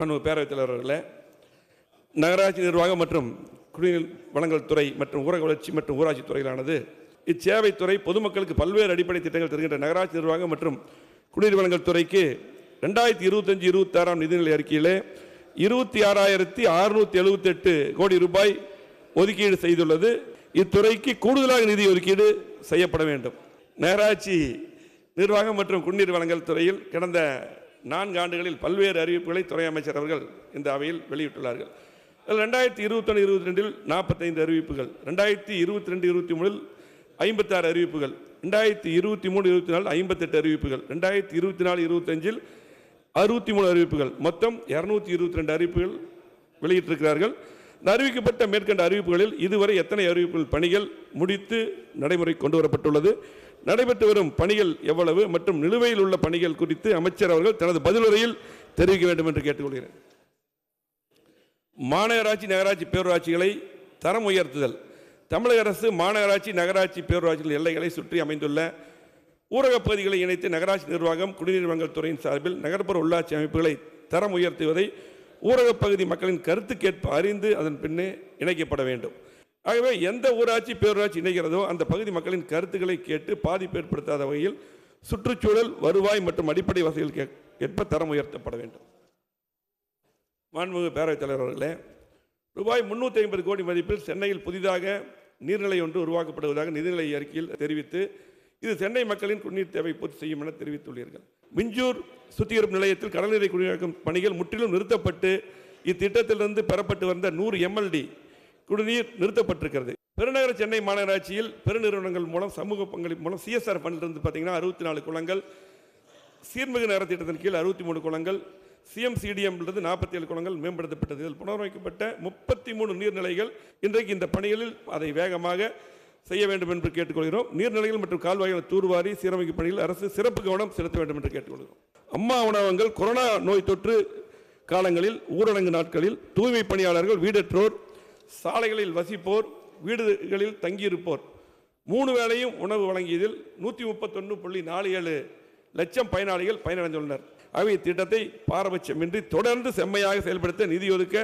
மாண்புமிகு பேரவைத் தலைவர் நகராட்சி நிர்வாகம் மற்றும் குடிநீர் வழங்கல் துறை மற்றும் ஊரக வளர்ச்சி மற்றும் ஊராட்சி துறையிலானது இச்சேவைத்துறை பொதுமக்களுக்கு பல்வேறு அடிப்படை திட்டங்கள் தருகின்ற நகராட்சி நிர்வாகம் மற்றும் குடிநீர் வழங்கல் துறைக்கு ரெண்டாயிரத்தி இருபத்தஞ்சு இருபத்தாறாம் நிதிநிலை அறிக்கையிலே இருபத்தி ஆறாயிரத்தி அறுநூத்தி எழுபத்தெட்டு கோடி ரூபாய் ஒதுக்கீடு செய்துள்ளது. இத்துறைக்கு கூடுதலாக நிதி ஒதுக்கீடு செய்யப்பட வேண்டும். நகராட்சி நிர்வாகம் மற்றும் குடிநீர் வழங்கல் துறையில் கடந்த நான்கு ஆண்டுகளில் பல்வேறு அறிவிப்புகளை துறை அமைச்சர் அவர்கள் இந்த அவையில் வெளியிட்டுள்ளார்கள். அதில் ரெண்டாயிரத்தி இருபத்தொன்று இருபத்தி ரெண்டில் நாற்பத்தைந்து அறிவிப்புகள் ரெண்டாயிரத்தி இருபத்தி ரெண்டு இருபத்தி மூணில் ஐம்பத்தாறு அறிவிப்புகள் ரெண்டாயிரத்தி இருபத்தி மூணு இருபத்தி நாலு ஐம்பத்தெட்டு அறிவிப்புகள் ரெண்டாயிரத்தி இருபத்தி நாலு இருபத்தஞ்சில் அறுபத்தி மூணு அறிவிப்புகள். மொத்தம் இரநூத்தி இருபத்தி ரெண்டு அறிவிப்புகள் வெளியிட்டிருக்கிறார்கள். இந்த அறிவிக்கப்பட்ட மேற்கண்ட அறிவிப்புகளில் இதுவரை எத்தனை அறிவிப்புகள் பணிகள் முடித்து நடைமுறை கொண்டு வரப்பட்டுள்ளது? நடைபெற்று வரும் பணிகள் எவ்வளவு மற்றும் நிலுவையில் உள்ள பணிகள் குறித்து அமைச்சர் அவர்கள் தனது பதிலுரையில் தெரிவிக்க வேண்டும் என்று கேட்டுக்கொள்கிறேன். மாநகராட்சி நகராட்சி பேரூராட்சிகளை தரம் உயர்த்துதல். தமிழக அரசு மாநகராட்சி நகராட்சி பேரூராட்சிகள் எல்லைகளை சுற்றி அமைந்துள்ள ஊரகப் பகுதிகளை இணைத்து நகராட்சி நிர்வாகம் குடிநீர் வங்கல் துறையின் சார்பில் நகர்ப்புற உள்ளாட்சி அமைப்புகளை தரம் உயர்த்துவதை ஊரகப் பகுதி மக்களின் கேட்பு அறிந்து அதன் பின்னே இணைக்கப்பட வேண்டும். ஆகவே எந்த ஊராட்சி பேரூராட்சி இணைகிறதோ அந்த பகுதி மக்களின் கருத்துக்களை கேட்டு பாதிப்பு ஏற்படுத்தாத வகையில் சுற்றுச்சூழல் வருவாய் மற்றும் அடிப்படை வசதிகள் ஏற்ப தரம் உயர்த்தப்பட வேண்டும். மாண்புமிகு பேரவைத் தலைவர் அவர்களே ரூபாய் முன்னூற்றி ஐம்பது கோடி மதிப்பில் சென்னையில் புதிதாக நீர்நிலை ஒன்று உருவாக்கப்படுவதாக நிதிநிலை அறிக்கையில் தெரிவித்து இது சென்னை மக்களின் குடிநீர் தேவை பூர்த்தி செய்யும் என தெரிவித்துள்ளீர்கள். மிஞ்சூர் சுத்திகரிப்பு நிலையத்தில் கடல்நீரை குடிநீராக்கும் பணிகள் முற்றிலும் நிறுத்தப்பட்டு இத்திட்டத்திலிருந்து பெறப்பட்டு வந்த நூறு எம்எல்டி குடிநீர் நிறுத்தப்பட்டிருக்கிறது. பெருநகர சென்னை மாநகராட்சியில் பெருநிறுவனங்கள் மூலம் சமூக பங்களிப்பு மூலம் சிஎஸ்ஆர் ஃபண்டிலிருந்து பார்த்தீங்கன்னா அறுபத்தி நாலு குளங்கள் சீர்மிகு நகர திட்டத்தின் கீழ் அறுபத்தி மூணு குளங்கள் சிஎம்சிடிஎம்லிருந்து நாற்பத்தி ஏழு குளங்கள் மேம்படுத்தப்பட்டது. இதில் புனரமைக்கப்பட்ட முப்பத்தி மூணு நீர்நிலைகள் இன்றைக்கு இந்த பணிகளில் அதை வேகமாக செய்ய வேண்டும் என்று கேட்டுக்கொள்கிறோம். நீர்நிலைகள் மற்றும் கால்வாய்களை தூர்வாரி சீரமைக்கும் பணியில் அரசு சிறப்பு கவனம் செலுத்த வேண்டும் என்று கேட்டுக்கொள்கிறோம். அம்மா உணவகங்கள் கொரோனா நோய் தொற்று காலங்களில் ஊரடங்கு நாட்களில் தூய்மை பணியாளர்கள் வீடற்றோர் சாலைகளில் வசிப்போர் வீடுகளில் தங்கியிருப்போர். மூணு வேளையும் உணவு வழங்கியதில் நூற்றி முப்பத்தொன்று புள்ளி நாலு ஏழு லட்சம் பயனாளிகள் பயனடைந்துள்ளனர். அவை திட்டத்தை பாரபட்சமின்றி தொடர்ந்து செம்மையாக செயல்படுத்த நிதி ஒதுக்க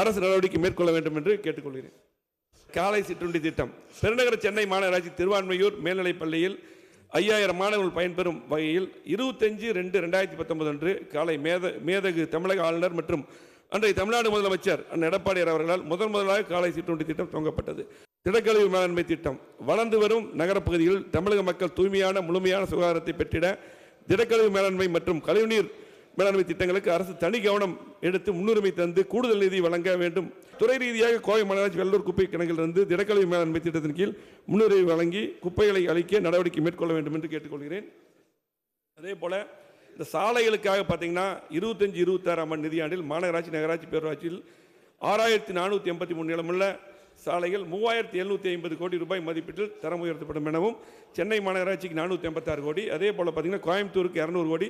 அரசு நடவடிக்கை மேற்கொள்ள வேண்டும் என்று கேட்டுக்கொள்கிறேன். காலை சிற்றுண்டி திட்டம். பெருநகர சென்னை மாநகராட்சி திருவான்மையூர் மேல்நிலைப் பள்ளியில் ஐயாயிரம் மாணவர்கள் பயன்பெறும் வகையில் இருபத்தஞ்சு ரெண்டு ரெண்டாயிரத்தி பத்தொன்பது அன்று காலை மேத மேதகு தமிழக ஆளுநர் மற்றும் அன்றைய தமிழ்நாடு முதலமைச்சர் அண்ணன் எடப்பாடியார் அவர்களால் முதன் முதலாக காலை சிற்றுண்டி திட்டம் துவங்கப்பட்டது. திடக்கழிவு மேலாண்மை திட்டம். வளர்ந்து வரும் நகரப்பகுதியில் தமிழக மக்கள் தூய்மையான முழுமையான சுகாதாரத்தை பெற்றிட திடக்கழிவு மேலாண்மை மற்றும் கழிவுநீர் மேலாண்மை திட்டங்களுக்கு அரசு தனி கவனம் எடுத்து முன்னுரிமை தந்து கூடுதல் நிதி வழங்க வேண்டும். துறை ரீதியாக கோவை மாநகராட்சி வெள்ளூர் குப்பை கிணங்கிலிருந்து திடக்கழிவு மேலாண்மை திட்டத்தின் கீழ் முன்னுரிமை வழங்கி குப்பைகளை அழிக்க நடவடிக்கை மேற்கொள்ள வேண்டும் என்று கேட்டுக்கொள்கிறேன். அதே போல இந்த சாலைகளுக்காக பார்த்தீங்கன்னா இருபத்தஞ்சி இருபத்தாறாம் ஆண்டு நிதியாண்டில் மாநகராட்சி நகராட்சி பேரூராட்சியில் ஆறாயிரத்தி நானூற்றி எண்பத்தி மூணு நிலமுள்ள சாலைகள் மூவாயிரத்தி எழுநூற்றி ஐம்பது கோடி ரூபாய் மதிப்பீட்டில் தரம் உயர்த்தப்படும் எனவும் சென்னை மாநகராட்சிக்கு நானூற்றி ஐம்பத்தாறு கோடி அதே போல் பார்த்தீங்கன்னா கோயம்புத்தூருக்கு இரநூறு கோடி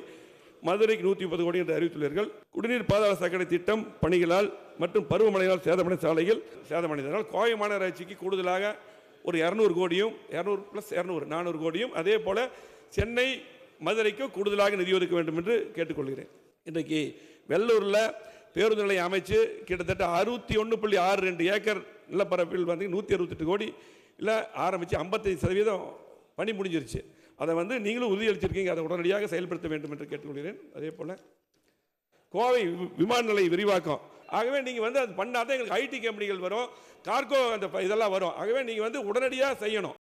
மதுரைக்கு நூற்றி முப்பது கோடி என்று அறிவித்துள்ளீர்கள். குடிநீர் பாதாள சாக்கடை திட்டம் பணிகளால் மற்றும் பருவமழையால் சேதமடைந்த சாலைகள் சேதமடைந்ததால் கோவை மாநகராட்சிக்கு கூடுதலாக ஒரு இரநூறு கோடியும் இரநூறு ப்ளஸ் இரநூறு நானூறு கோடியும் அதே போல் சென்னை மதுரைக்கு கூடுதலாக நிதி ஒதுக்க வேண்டும் என்று கேட்டுக்கொள்கிறேன். இன்றைக்கு வெள்ளூரில் பேருந்து நிலையம் அமைச்சு கிட்டத்தட்ட அறுபத்தி ஒன்று புள்ளி ஆறு ரெண்டு ஏக்கர் நிலப்பரப்பில் வந்து நூற்றி அறுபத்தெட்டு கோடி இல்லை ஆரம்பித்து ஐம்பத்தைந்து சதவீதம் பணி முடிஞ்சிருச்சு. அதை வந்து நீங்களும் உறுதியளிச்சிருக்கீங்க அதை உடனடியாக செயல்படுத்த வேண்டும் என்று கேட்டுக்கொள்கிறேன். அதே போல் கோவை வி- விமான நிலைய விரிவாக்கம். ஆகவே நீங்கள் வந்து அது பண்ணாதான் எங்களுக்கு ஐடி கம்பெனிகள் வரும் கார்கோ அந்த இதெல்லாம் வரும். ஆகவே நீங்கள் வந்து உடனடியாக செய்யணும்.